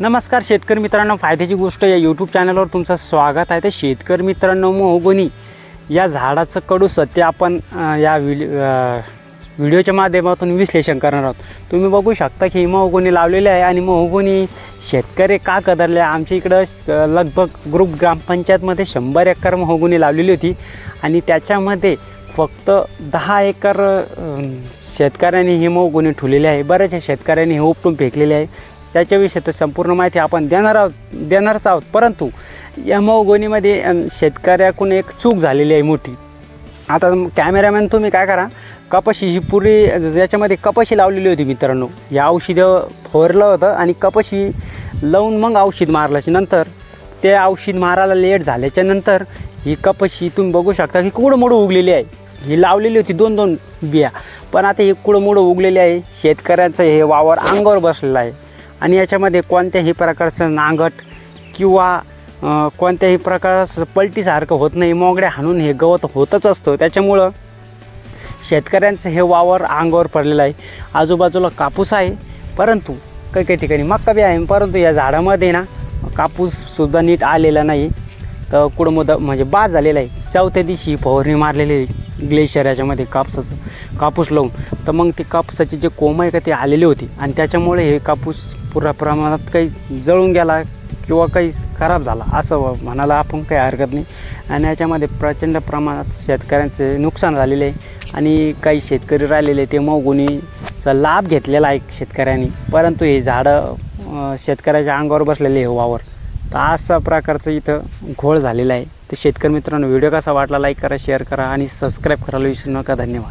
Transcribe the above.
नमस्कार शेतकरी मित्रांनो फायद्याची गोष्ट या यूट्यूब चॅनलवर तुमचं स्वागत आहे. तर शेतकरी मित्रांनो मोहगोनी या झाडाचं कडू सत्य आपण या व्हिडिओ व्हिडिओच्या माध्यमातून विश्लेषण करणार आहोत. तुम्ही बघू शकता की ही मोहगोनी लावलेली आहे आणि मोहगोनी शेतकरी का कदरले? आमच्या इकडं लगभग ग्रुप ग्रामपंचायतमध्ये शंभर एकर मोहगोनी लावलेली होती आणि त्याच्यामध्ये फक्त दहा एकर शेतकऱ्यांनी हे मोहगोनी ठुलेले आहे. बऱ्याचशा शेतकऱ्यांनी हे उपटून फेकलेले आहे. त्याच्याविषयी तर संपूर्ण माहिती आपण देणार आहोत देणारच आहोत. परंतु या मोहगोनीमध्ये शेतकऱ्याकडून एक चूक झालेली आहे मोठी. आता कॅमेरामॅन तुम्ही काय करा कपाशी ही पूर्वी याच्यामध्ये कपाशी लावलेली होती मित्रांनो या औषधं फोरलं होतं आणि कपाशी लावून मग औषध मारल्याच्या नंतर ते औषध मारायला लेट झाल्याच्यानंतर ही कपाशी तुम्ही बघू शकता की कुडमोडं उगलेली आहे. ही लावलेली होती दोन दोन बिया. पण आता ही कुडमोडं उगलेली आहे शेतकऱ्यांचं हे वावर अंगावर बसलेलं आहे. आणि याच्यामध्ये कोणत्याही प्रकारचं नांगट किंवा कोणत्याही प्रकारचं पलटीसारखं होत नाही. मोगड्या हाणून हे गवत होतच असतं. त्याच्यामुळं शेतकऱ्यांचं हे वावर अंगावर पडलेलं आहे. आजूबाजूला कापूस आहे. परंतु काही काही ठिकाणी मक्का बी आहे. परंतु या झाडामध्ये ना कापूससुद्धा नीट आलेला नाही. तर कुठं म्हणजे बाद झालेला आहे. चौथ्या दिवशी फवारणी मारलेली आहे ग्लेशियर याच्यामध्ये कापसाचं कापूस लावून. तर मग ते कापसाचे जे कोंब आहे का ते आलेले होते. आणि त्याच्यामुळे हे कापूस पुरा प्रमाणात काही जळून गेला किंवा काही खराब झाला असं म्हणायला आपण काही हरकत नाही. आणि याच्यामध्ये प्रचंड प्रमाणात शेतकऱ्यांचे नुकसान झालेले आहे. आणि काही शेतकरी राहिलेले ते मौगुनीचा लाभ घेतलेला आहे शेतकऱ्यांनी. परंतु हे झाडं शेतकऱ्याच्या अंगावर बसलेले हे वावर. तर असा प्रकारचं इथं घोळ झालेला आहे. तर शेतकरी मित्रांनो व्हिडिओ कसा वाटला लाईक करा शेअर करा आणि सबस्क्राईब करायला विसरू नका. धन्यवाद.